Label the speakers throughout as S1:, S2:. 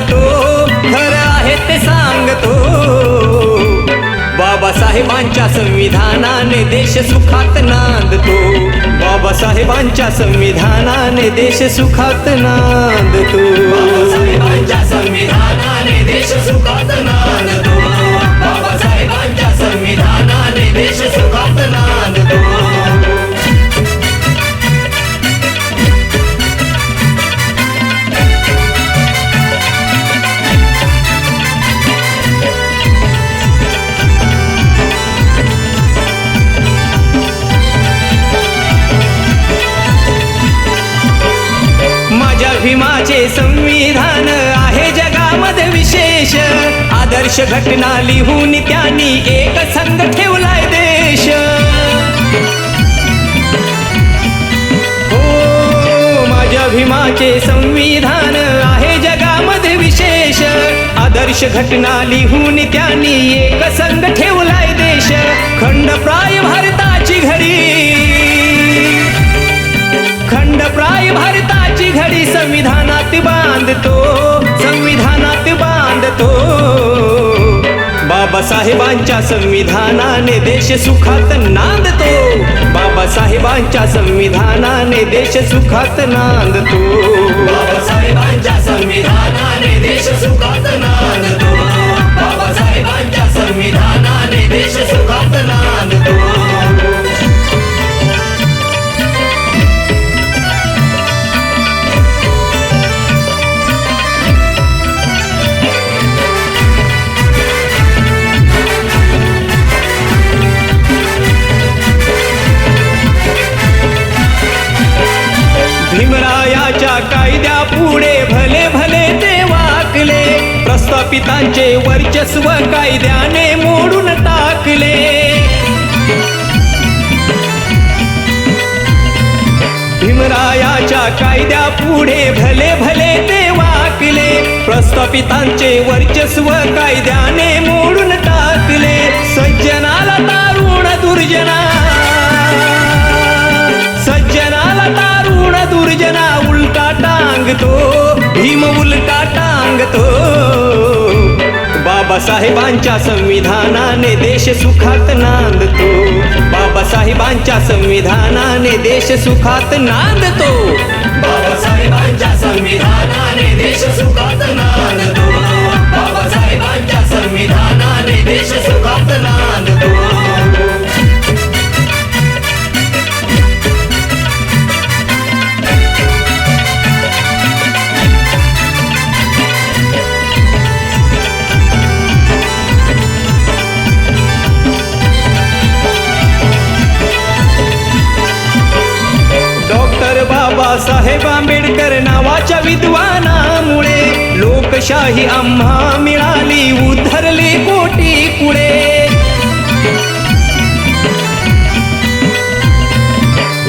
S1: सांगतो खरं आहे ते सांगतो. बाबासाहेबांच्या संविधानाने देश सुखात नांदतो. बाबासाहेबांच्या संविधानाने देश सुखात नांदतो. संविधानाने देश सुखात नांदतो. बाबासाहेबांच्या संविधानाने देश भीमाचे संविधान आहे जगामध्ये विशेष. आदर्श घटना लिहून त्यांनी एक संघ ठेवलाय देश. हो माझ्या भीमाचे संविधान आहे जगामध्ये विशेष. आदर्श घटना लिहून त्यांनी एक संघ ठेवलाय देश. खंडप्राय भारताची घडी. बांधतो संविधानात बांधतो. बाबासाहेबांच्या संविधानाने देश सुखात नांदतो. बाबासाहेबांच्या संविधानाने देश सुखात नांदतो. बाबासाहेबांच्या संविधानाने देश सुखात पितांचे वर्चस्व कायद्याने मोडून टाकले. भीमरायाच्या कायद्या पुढे भले भले ते वाकले प्रस्थापितांचे वर्चस्व कायद्याने मोडून टाकले. सज्जनाला तारुण दुर्जना. सज्जनाला तारुण दुर्जना उलटा टांगतो भीम उलटा टांगतो. बाबासाहेबांच्या संविधानाने देश सुखात नांदतो. बाबासाहेबांच्या संविधानाने देश सुखात नांदतो. बाबासाहेबांच्या संविधानाने देश सुखात नांदतो. बाबासाहेब आंबेडकर नावाच्या विद्वानामुळे लोकशाही आम्हा मिळाली उधरली कोटी पुढे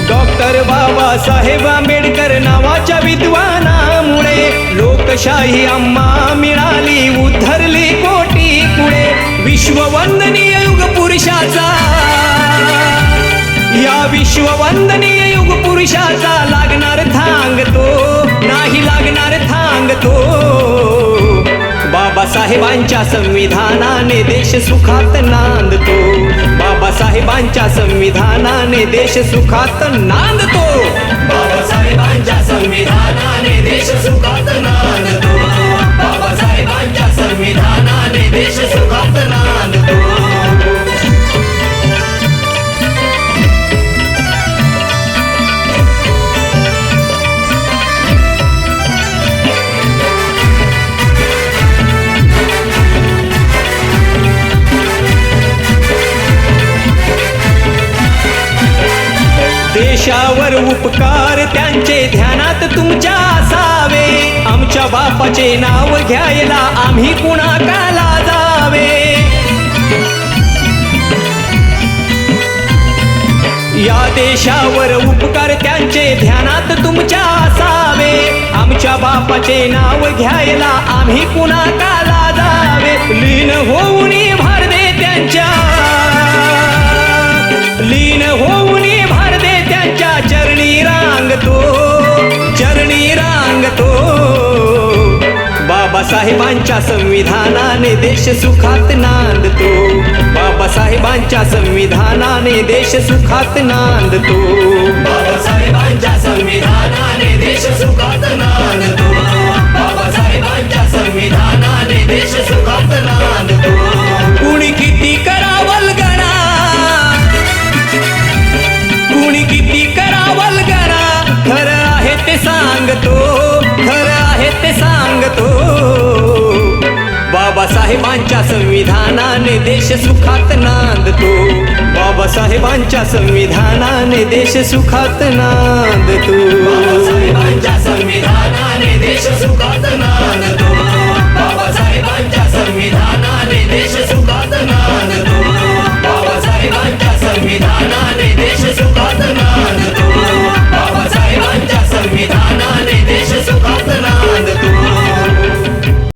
S1: डॉक्टर बाबासाहेब आंबेडकर नावाच्या विद्वानामुळे लोकशाही आम्हा मिळाली उधरली कोटी पुढे विश्ववंदनीय युग पुरुषाचा. या विश्ववंदनीय युग पुरुषाचा. बाबासाहेबांच्या संविधानाने देश सुखात नांदतो. बाबासाहेबांच्या संविधानाने देश सुखात नांदतो. बाबासाहेबांच्या संविधानाने देश सुखात नांदतो. देशावर उपकार त्यांचे ध्यानात तुमच्या असावे. आमच्या बापाचे नाव घ्यायला आम्ही कुणा काला जावे? या देशावर उपकार त्यांचे ध्यानात तुमच्या असावे. आमच्या बापाचे नाव घ्यायला आम्ही कुणा काला जावे? लीन बाबासाहेबांच्या संविधानाने देश सुखात नांदतो. बाबासाहेबांच्या संविधानाने देश सुखात नांदतो.
S2: बाबासाहेबांच्या संविधानाने देश सुखात नांदतो. बाबासाहेबांच्या संविधानाने देश सुखात नांदतो.
S1: कुणी किती करावल गणा? कुणी किती करावल गणा? खरं आहे ते सांगतो. बाबासाहेबांच्या संविधानाने देश सुखात नांदतो बाबासाहेबांच्या संविधानाने देश सुखात नांदतो बाबासाहेबांच्या संविधानाने देश सुखात नांदतो
S2: बाबासाहेबांच्या संविधानाने देश सुखात